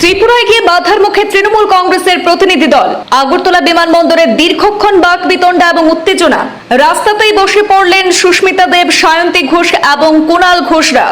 ত্রিপুরায় গিয়ে বাধার মুখে তৃণমূল কংগ্রেসের প্রতিনিধি দল। আগরতলা বিমানবন্দরে দীর্ঘক্ষণ বাক বিতণ্ডা এবং উত্তেজনা। রাস্তাতেই বসে পড়লেন সুস্মিতা দেব, সায়ন্তী ঘোষ এবং কুণাল ঘোষরা।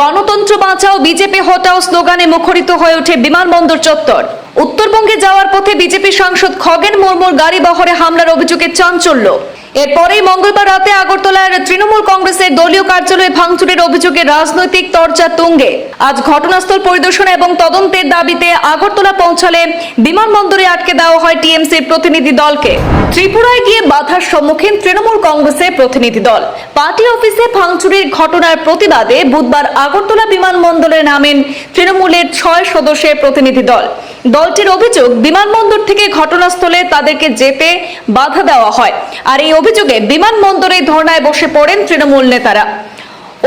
গণতন্ত্র বাঁচাও, বিজেপি হটাও স্লোগানে মুখরিত হয়ে ওঠে বিমানবন্দর চত্বর। উত্তরবঙ্গে যাওয়ার পথে বিজেপি সাংসদ খগেন মুর্মুর গাড়ি বহরে হামলার অভিযোগে চাঞ্চল্য। এরপরেই মঙ্গলবার রাতে আগরতলার তৃণমূল কংগ্রেসের দলীয় কার্যালয়ে ভাঙচুরের অভিযোগে রাজনৈতিক চর্চা তুঙ্গে। আজ ঘটনাস্থল পরিদর্শন এবং তদন্তের দাবিতে আগরতলা পৌঁছালে বিমানবন্দরে আটকে দেওয়া হয় টিএমসির প্রতিনিধি দলকে। ত্রিপুরায় গিয়ে বাধার সম্মুখীন তৃণমূল কংগ্রেসের প্রতিনিধি দল। পার্টি অফিসে ভাঙচুরের ঘটনার প্রতিবাদে বুধবার আগরতলা বিমানবন্দরে নামেন তৃণমূলের ছয় সদস্যের প্রতিনিধি দল। দলটির অভিযোগ, বিমানবন্দর থেকে ঘটনাস্থলে তাদেরকে যেতে বাধা দেওয়া হয়। আর এই অভিযোগে বিমানবন্দরে ধর্নায় বসে পড়েন তৃণমূল নেতারা।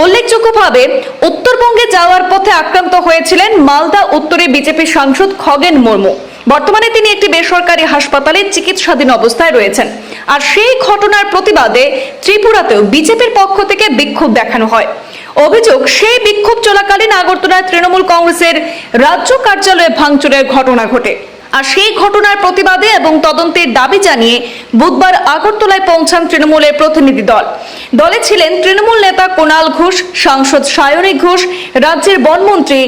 উল্লেখযোগ্যভাবে, উত্তরবঙ্গে যাওয়ার পথে আক্রান্ত হয়েছিলেন মালদা উত্তরে বিজেপি সাংসদ খগেন মুর্মু। বর্তমানে তিনি একটি বেসরকারি হাসপাতালে চিকিৎসাধীন অবস্থায় রয়েছেন। আর সেই ঘটনার প্রতিবাদে ত্রিপুরাতেও বিজেপির পক্ষ থেকে বিক্ষোভ দেখানো হয়। অভিযোগ, সেই বিক্ষোভ চলাকালীন আগরতলায় তৃণমূল কংগ্রেসের রাজ্য কার্যালয়ে ভাঙচুরের ঘটনা ঘটে। আর সেই ঘটনার প্রতিবাদে এবং তদন্তের দাবি জানিয়ে বুধবার আগরতলায় পৌঁছান তৃণমূলের প্রতিনিধি দল। দলে ছিলেন তৃণমূল নেতা কোনাল ঘোষ, সাংসদ সায়নী ঘোষ, রাজ্যের বনমন্ত্রী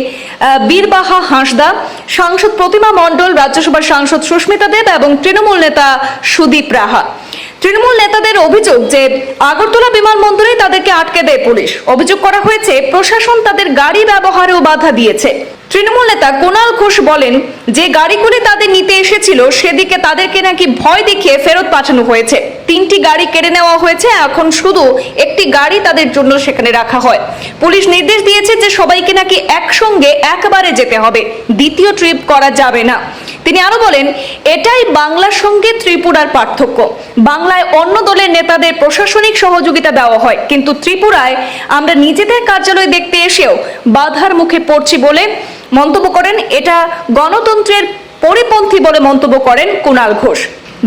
বীরবাহা হাঁসদা, সাংসদ প্রতিমা মণ্ডল, রাজ্যসভার সাংসদ সুস্মিতা দেব এবং তৃণমূল নেতা সুদীপ রাহা। তৃণমূল নেতাদের অভিযোগ যে আগরতলা বিমানবন্দরে তাদেরকে আটকে দেয় পুলিশ। অভিযোগ করা হয়েছে, প্রশাসন তাদের গাড়ি ব্যবহারেও বাধা দিয়েছে। তৃণমূল নেতা কোনাল ঘোষ বলেন, যে গাড়িগুলি তাদের নিতে এসেছিল, সেদিকে তাদেরকে নাকি ভয় দেখিয়ে ফেরত পাঠানো হয়েছে। তিনটি গাড়ি কেড়ে নেওয়া হয়েছে, এখন শুধু একটি গাড়ি তাদের জন্য সেখানে রাখা হয়। পুলিশ নির্দেশ দিয়েছে যে সবাইকে নাকি একসঙ্গে একবারে যেতে হবে। দ্বিতীয় ট্রিপ করা যাবে না। তিনি আরও বলেন, এটাই বাংলার সঙ্গে ত্রিপুরার পার্থক্য। বাংলায় অন্য দলের নেতাদের প্রশাসনিক সহযোগিতা দেওয়া হয়, কিন্তু ত্রিপুরায় আমরা নিজেদের কার্যালয় দেখতে এসেও বাধার মুখে পড়ছি বলে মন্তব্য করেন এটা গণতন্ত্রের পরিপন্থী বলে মন্তব্য করেন কুণাল ঘোষ।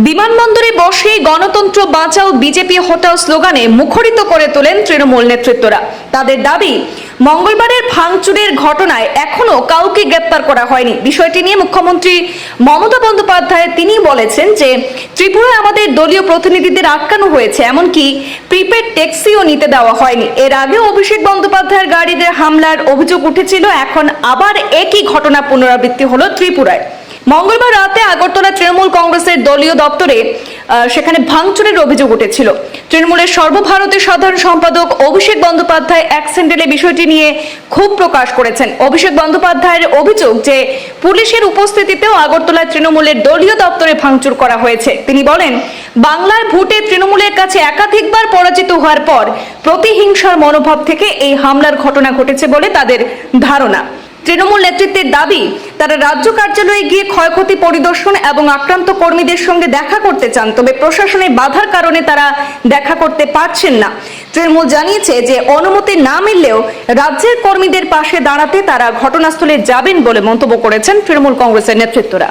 বিমানবন্দরে বসেই গণতন্ত্র বাঁচাও, বিজেপি হটাও স্লোগানে মুখরিত করে তোলেন তৃণমূল নেতৃত্বরা। তাদের দাবি, মঙ্গলবারের ভাঙচুরের ঘটনায় এখনও কাউকে গ্রেপ্তার করা হয়নি। বিষয়টি নিয়ে মুখ্যমন্ত্রী মমতা বন্দ্যোপাধ্যায় তিনি বলেছেন যে, ত্রিপুরায় আমাদের দলীয় প্রতিনিধিদের আটকানো হয়েছে, এমনকি প্রিপেড ট্যাক্সিও নিতে দেওয়া হয়নি। এর আগে অভিষেক বন্দ্যোপাধ্যায়ের গাড়িদের হামলার অভিযোগ উঠেছিল, এখন আবার একই ঘটনা পুনরাবৃত্তি হলো ত্রিপুরায়। মঙ্গলবার রাতে আগরতলা তৃণমূল কংগ্রেসের দলীয় দপ্তরে সেখানে ভাঙচুরের অভিযোগ উঠেছিল। তৃণমূলের সর্বভারতীয় সাধারণ সম্পাদক অভিষেক বন্দ্যোপাধ্যায় এক স্যান্ডেলে বিষয়টি নিয়ে ক্ষোভ প্রকাশ করেছেন। অভিষেক বন্দ্যোপাধ্যায়ের অভিযোগ যে, পুলিশের উপস্থিতিতেও আগরতলায় তৃণমূলের দলীয় দপ্তরে ভাঙচুর করা হয়েছে। তিনি বলেন, বাংলার ভোটে তৃণমূলের কাছে একাধিকবার পরাজিত হওয়ার পর প্রতিহিংসার মনোভাব থেকে এই হামলার ঘটনা ঘটেছে বলে তাদের ধারণা। তৃণমূল নেতৃত্বের দাবি, তারা রাজ্য কার্যালয়ে গিয়ে ক্ষয়ক্ষতি পরিদর্শন এবং আক্রান্ত কর্মীদের সঙ্গে দেখা করতে চান, তবে প্রশাসনের বাধার কারণে তারা দেখা করতে পারছেন না। তৃণমূল জানিয়েছে যে, অনুমতি না মিললেও রাজ্যের কর্মীদের পাশে দাঁড়াতে তারা ঘটনাস্থলে যাবেন বলে মন্তব্য করেছেন তৃণমূল কংগ্রেসের নেতৃত্বরা।